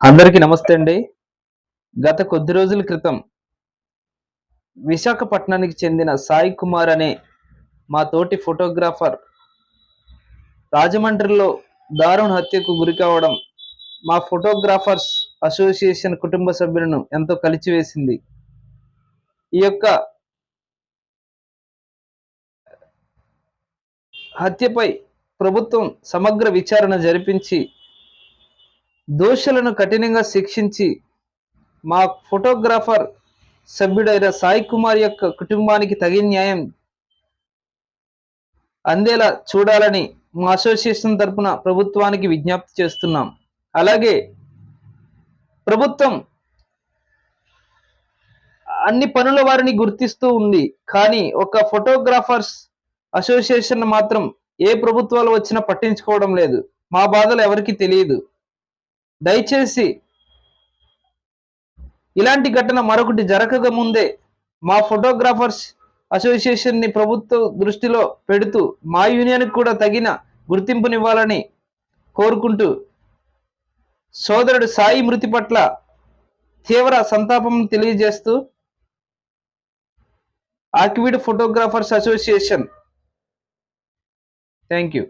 అందరికీ నమస్తే అండి. గత కొద్ది రోజుల క్రితం విశాఖపట్నానికి చెందిన సాయి కుమార్ అనే మా తోటి ఫోటోగ్రాఫర్ రాజమండ్రిలో దారుణ హత్యకు గురి కావడం మా ఫోటోగ్రాఫర్స్ అసోసియేషన్ కుటుంబ సభ్యులను ఎంతో కలిచివేసింది. ఈ యొక్క హత్యపై ప్రభుత్వం సమగ్ర విచారణ జరిపించి దోషులను కఠినంగా శిక్షించి మా ఫోటోగ్రాఫర్ సభ్యుడైన సాయి కుమార్ యొక్క కుటుంబానికి తగిన న్యాయం అందేలా చూడాలని మా అసోసియేషన్ తరపున ప్రభుత్వానికి విజ్ఞప్తి చేస్తున్నాం. అలాగే ప్రభుత్వం అన్ని పనుల వారిని గుర్తిస్తూ ఉంది. కానీ ఒక ఫోటోగ్రాఫర్స్ అసోసియేషన్ మాత్రం ఏ ప్రభుత్వాలు వచ్చినా పట్టించుకోవడం లేదు. మా బాధలు ఎవరికి తెలియదు. దయచేసి ఇలాంటి ఘటన మరొకటి జరగక ముందే మా ఫోటోగ్రాఫర్స్ అసోసియేషన్ని ప్రభుత్వ దృష్టిలో పెడుతూ మా యూనియన్ కూడా తగిన గుర్తింపునివ్వాలని కోరుకుంటూ సోదరుడు సాయి మృతి పట్ల తీవ్ర సంతాపం తెలియజేస్తూ Akividu photographers association. Thank you.